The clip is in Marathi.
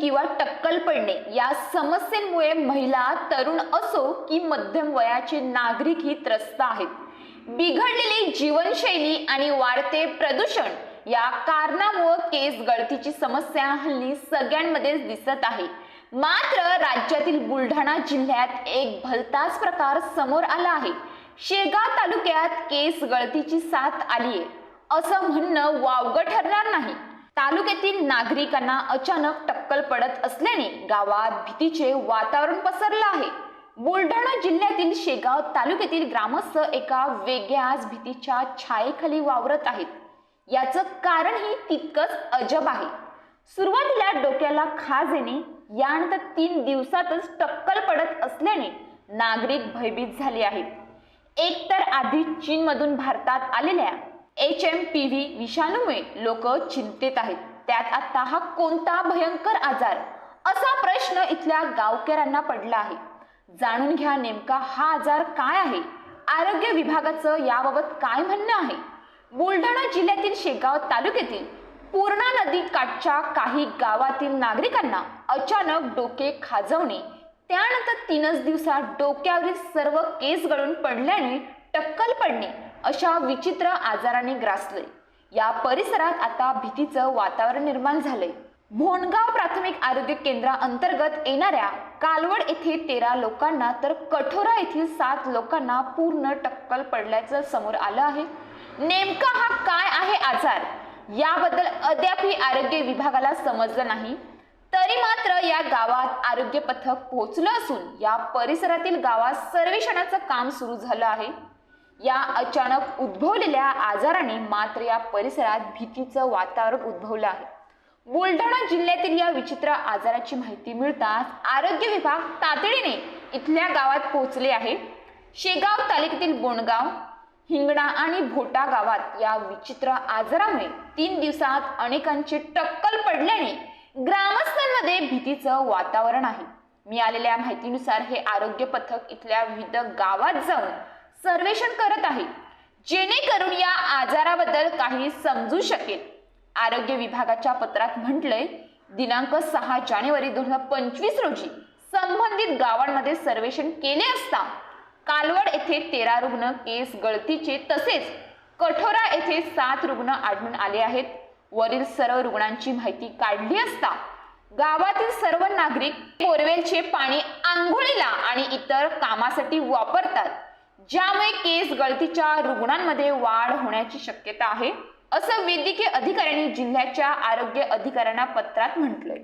किंवा टक्कल पडणे या समस्येमुळे महिला तरुण असो की मध्यम वयाचे नागरिक ही त्रस्त आहेत. बिघडलेली जीवनशैली आणि वाढते प्रदूषण या कारणामुळे केस गळतीची समस्या हल्ली सगळ्यांमध्येच दिसत आहे. मात्र राज्यातील बुलढाणा जिल्ह्यात एक भलताच प्रकार समोर आला आहे. शेगाव तालुक्यात केस गळतीची साथ आली आहे असं म्हणणं वावगं ठरणार नाही. तालुक्यातील नागरिकांना अचानक टक्कल पडत असल्याने गावात भीतीचे वातावरण पसरलं आहे. बुलढाणा जिल्ह्यातील शेगाव तालुक्यातील ग्रामस्थ एका वेगळ्याच भीतीच्या छायेखाली वावरत आहेत. याचं कारणही तितकंच अजब आहे. सुरुवातीला डोक्याला खाज येणे यानंतर तीन दिवसातच टक्कल पडत असल्याने नागरिक भयभीत झाले आहेत. एकतर आधी चीनमधून भारतात आलेल्या एच एम पी व्ही विषाणूमुळे लोक चिंतेत आहेत. त्यात आता हा कोणता भयंकर आजार? असा प्रश्न इथल्या गावकऱ्यांना पडला आहे. जाणून घ्या नेमका हा आजार काय आहे? आरोग्य विभागाचं याबाबत काय म्हणणं आहे? बुलढाणा जिल्ह्यातील शेगाव तालुक्यातील पूर्णा नदी काठच्या काही गावातील नागरिकांना अचानक डोके खाजवणे त्यानंतर तीनच दिवसात डोक्यावरील सर्व केस गळून पडल्याने टक्कल पडणे अशा विचित्र आजाराने ग्रासले. या परिसरात आता भीतीचं वातावरण निर्माण झालंय. भोणगाव प्राथमिक आरोग्य केंद्राअंतर्गत येणाऱ्या कालवड येथे तेरा लोकांना तर कठोरा येथील सात लोकांना पूर्ण टक्कल पडल्याचं समोर आलं आहे. नेमका हा काय आहे आजार? याबद्दल अद्यापही आरोग्य विभागाला समजलं नाही. तरी मात्र या गावात आरोग्य पथक पोहोचलं असून या परिसरातील गावात सर्वेक्षणाचं काम सुरू झालं आहे. या अचानक उद्भवलेल्या आजाराने मात्र या परिसरात भीतीचं वातावरण उद्भवलं आहे. बुलढाणा जिल्ह्यातील या विचित्र आजाराची माहिती मिळताच आरोग्य विभाग तातडीने इथल्या गावात पोहोचले आहे. शेगाव तालुक्यातील बोणगाव हिंगणा आणि भोटा गावात या विचित्र आजारामुळे तीन दिवसात अनेकांची टक्कल पडल्याने ग्रामस्थांमध्ये भीतीचं वातावरण आहे. मिळालेल्या माहितीनुसार हे आरोग्य पथक इथल्या विविध गावात जाऊन सर्वेक्षण करत आहे. जेणेकरून या आजाराबद्दल काही समजू शकेल. आरोग्य विभागाच्या पत्रात म्हटलंय दिनांक सहा जानेवारी दोन हजार पंचवीस रोजी संबंधित गावांमध्ये सर्वेक्षण केले असता कालवड येथे तेरा रुग्ण केस गळतीचे तसेच कठोरा येथे सात रुग्ण आढळून आले आहेत. वरील सर्व रुग्णांची माहिती काढली असता गावातील सर्व नागरिक बोरवेलचे पाणी आंघोळीला आणि इतर कामासाठी वापरतात. ज्यामुळे केस गळतीच्या रुग्णांमध्ये वाढ होण्याची शक्यता आहे असं वैद्यकीय अधिकाऱ्यांनी जिल्ह्याच्या आरोग्य अधिकाऱ्यांना पत्रात म्हटलंय.